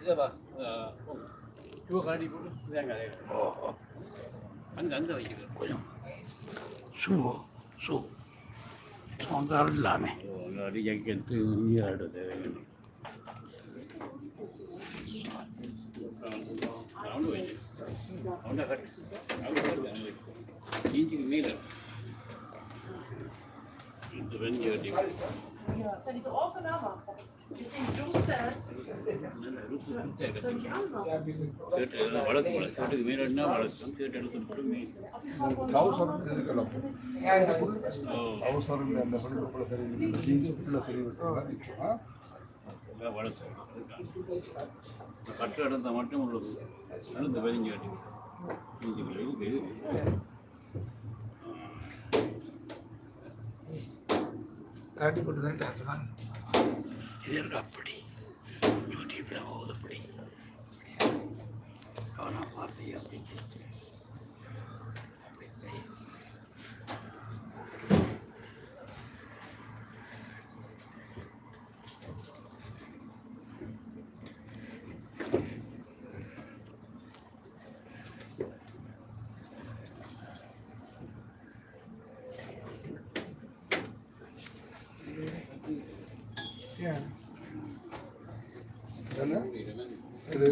சிதப்பா பூ கரடி போட்டு தேங்காய் அங்கே அங்கே வைக்கிறது கொஞ்சம் ஷூ ஷூ சொந்தம் இல்லாமல் அடி ஜக்கெட்டு நீராடுறது ரவுண்டு வைக்க ரவுண்டாக கட்டு ரவுண்டு கட்டு அங்கே வைக்க இன்ச்சுக்கு மீது இந்த வெஞ்சி கட்டி வளர்க்கும் கேட்டு எடுத்து மீன் அவசரம் இருக்கலாம் அந்த விட்டு எல்லாம் வளர்ச்சி கட்டு இடத்த மட்டும் உள்ளது நடந்து வெளிஞ்சு கட்டி இன்ச்சுக்குள்ள இருக்கு காட்டி போட்டு தான் டாக்டர் இது இருக்கு அப்படி யூடியூப்பில் போகுது அப்படி அவனா பார்த்தியா அப்படி இது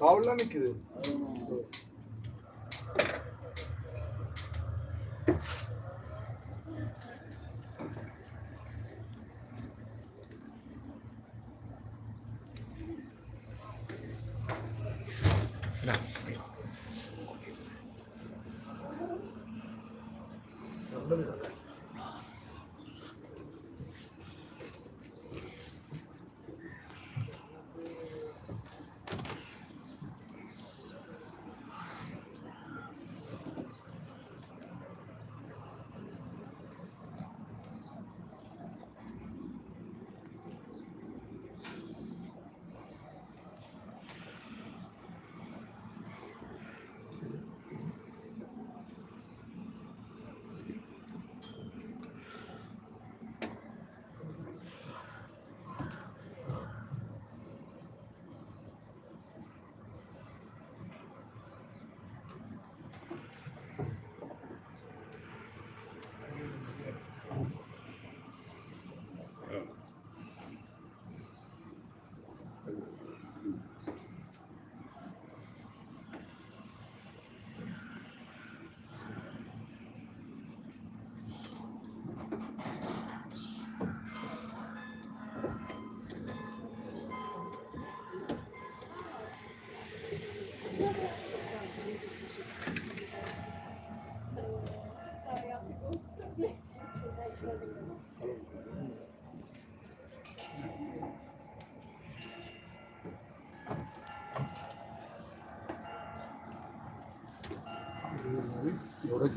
காவல்லாம் நிற்குது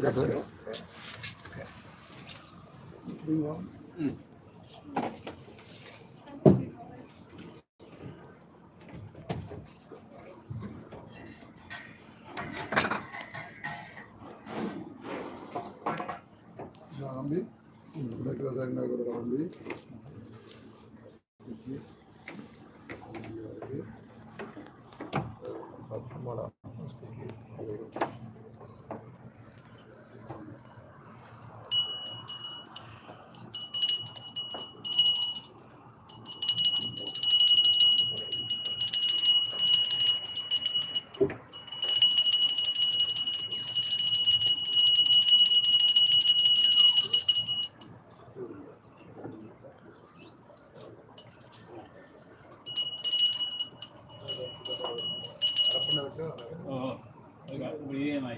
That's good. Okay. Bring on. Mm. రాండి దగ్గరగా కూడా రాండి మన Uliema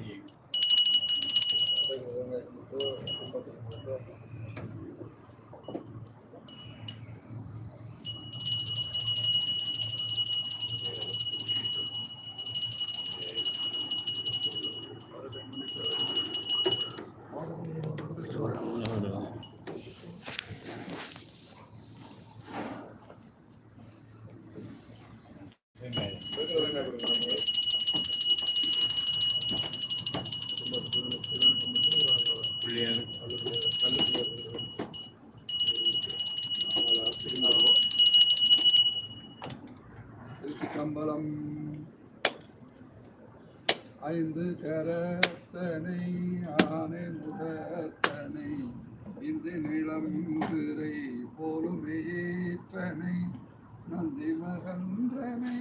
கம்பளம். ஐந்து கரத்தனை ஆனை முகத்தனை இந்து நிலம் திரை போலுமேற்றனை நந்தி மகன்றனை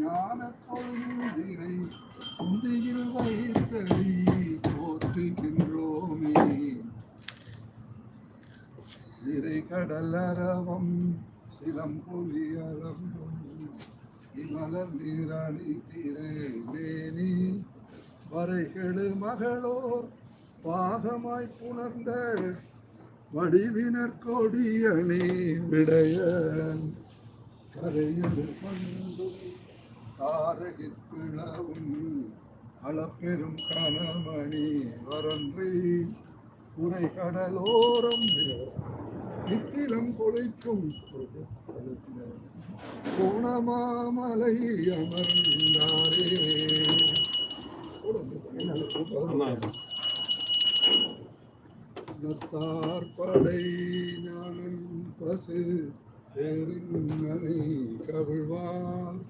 ஞான பொழுதினை குந்தியில் வைத்தனை கடலரவம் சிலம்புலி அரவம் இமலர் நீராடி திரேனி வரைகெழு மகளோர் பாகமாய் புணர்ந்த வடிவினர் கொடியணி விடைய கரையது கொண்டும் காரகிற்பிளவும் அளப்பெரும் கணமணி வரன்றி உரை கடலோரம் நித்திலம் கொலைக்கும் கோணமாமலை அமர்ந்தாரே. நத்தார் படை ஞானம் பசு பேரின்மனை கவிழ்வார்.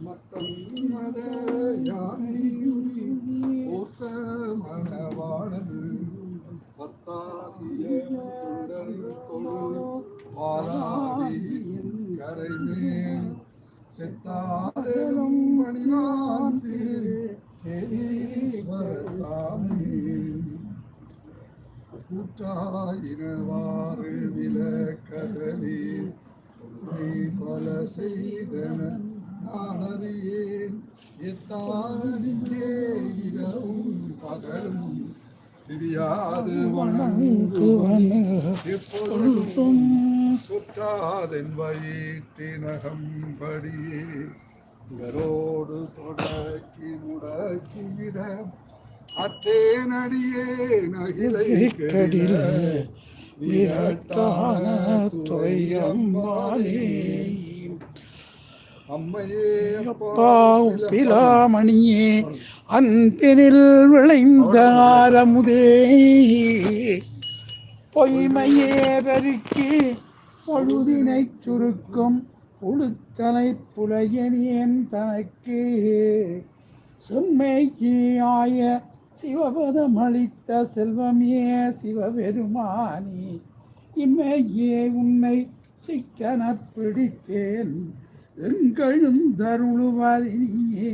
மத்தம் மத யானை உரி மணவாளன் பத்தாகிய சுடர் கொடு. பாலாடி கரைமேல். செத்தாரும் மணிவான் திரு கூட்டாயினவாறு விளக்கதலே உண்மை பல செய்தன நான் அறியேன். இரவும் பகலும். தெரியாது வணங்குவன எப்பொழுதும் சுற்றாதென் வயிற்றினகம்படியே இவரோடு தொடக்கி முடக்கிவிட அத்தேனடியே நகிலை கடில விரட்டான துறையம்பாலே அம்மையே அப்பா பிலாமணியே அன்பினில் விளைந்த ஆரமுதே. பொய்மையே பெருக்கி பொழுதினை சுருக்கும் உளுத்தலை புலையனியன் தனக்கு செம்மையாய சிவபதம் அளித்த செல்வமே சிவபெருமானி. இம்மையே உன்னை சிக்கன பிடித்தேன். எங்களும் தருளுவரியே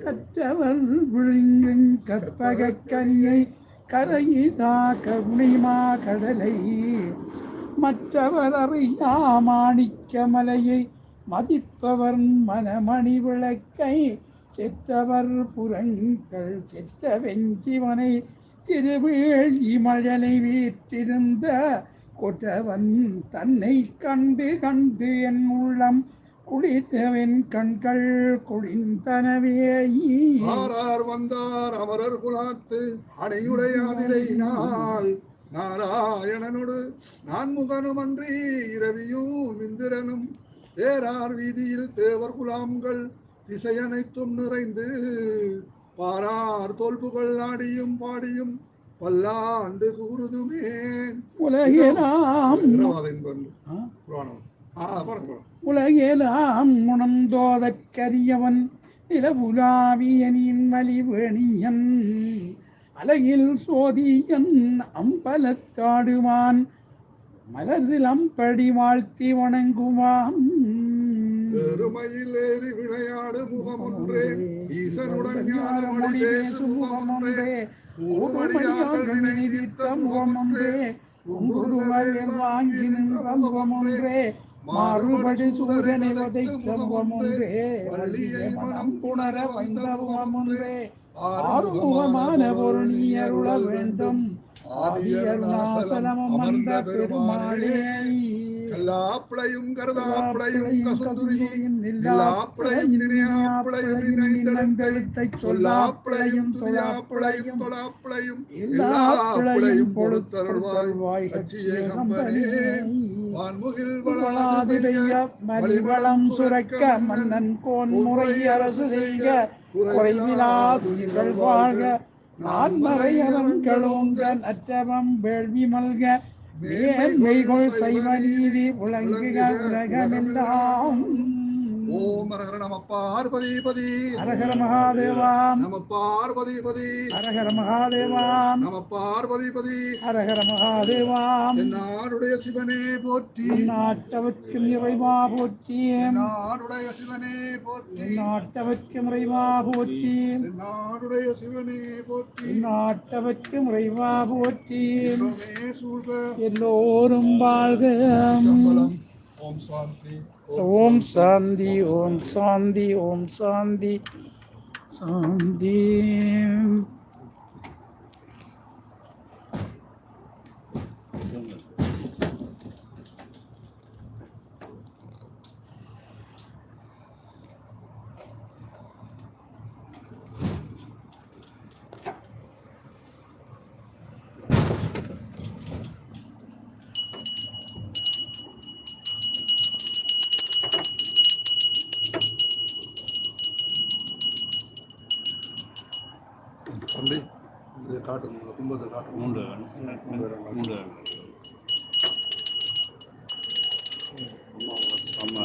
கற்றவர் விழுங்கும் கற்பக கனியை கரையிதா கருணிமா கடலை? மற்றவர் அறியா மாணிக்க மலையை மதிப்பவர் மனமணி விளக்கை செற்றவர் புறங்கள் செற்ற வெஞ்சிவனை திருவேள் இமழலை வீற்றிருந்த கொற்றவன் தன்னை கண்டு கண்டு என் உள்ளம் குளித்தவன் கண்கள் குளிந்தனவே ஆரார் வந்தார் அமரர் குலாத்து? அணையுடையாதிரை நாள். நாராயணனோடு நான்முகனும் அன்றி இரவியும் இந்திரனும் தேரார் வீதியில் தேவர் குலாம்கள் திசையனைத்தும் நிறைந்து பாரார் தோல்புகள் ஆடியும் பாடியும் பல்லாண்டு கூறுதுமே. உலகெலாம் உலகெலாம் உணர்ந்தோதற்கரியவன் நிலவுலாவியனின் மலிவேணியன் அழகில் சோதியன் அம்பலத்தாடுவான் மலர்தில் அம்படி வாழ்த்தி வணங்குவான். பெருமையில் ஏறி விளையாடு முகம் ஒன்றே ஈசனுடன் ஞான மொழி பேசு முகம் ஒன்றே கூடுமடியார்கள் நினைவித்த முகம் ஒன்றே குங்குருவயல் வாங்கி நின்ற முகம் ஒன்றே மாறுபடி சூரியனை வதைத்த முகம் ஒன்றே வள்ளியை மனம் புணர வைந்த முகம் ஒன்றே ஆறுமுகமான பொருள் நீ அருள வேண்டும். ஆதியருணாசலம் அமர்ந்த பெருமாளே. எல்லாப்பிளையும் நினையாப்பிளையும் நினைந்தெழுத்தை சொல்லாப்பிளையும் துயாப்பிளையும் தொலாப்பிளையும் எல்லாப்பிளையும் பொறுத்தருள்வாய் கட்சியே கம்பனே வான்முகில் வளாதிடைய மலிவளம் சுரக்க மன்னன் கோன் முறை அரசு செய்க குறைவிலா துயிர்கள் வாழ்க. நான் மறையவங்களோங்கன் அற்றவம் வேள்வி மல்க. மேன்மைகள் சைவ நீதி உலங்குக உலகமெல்லாம் ஓம் ஹரஹர நம பார்வதிபதி ஹரஹர மகாதேவாம். நம பார்வதிபதி ஹரஹர மகாதேவாம். நம பார்வதிபதி ஹரஹர மகாதேவாம். நாடுடைய சிவனே போற்றி. நாட்டவர்க்கும் நிறைவா போற்றியும் நாடுடைய சிவனே போற்றி. நாட்டவர்க்கும் நிறைவா போற்றி. நாடுடைய சிவனே போற்றி. நாட்டவர்க்கும் நிறைவா போற்றி. எல்லோரும் வாழ்க. ஓம் சாந்தி. ஓம் சாந்தி ஓம் சாந்தி ஓம் சாந்தி. சாந்தி. காட்டுங்க கும்பத்தை காட்டுங்க மூன்று மூன்று அம்மா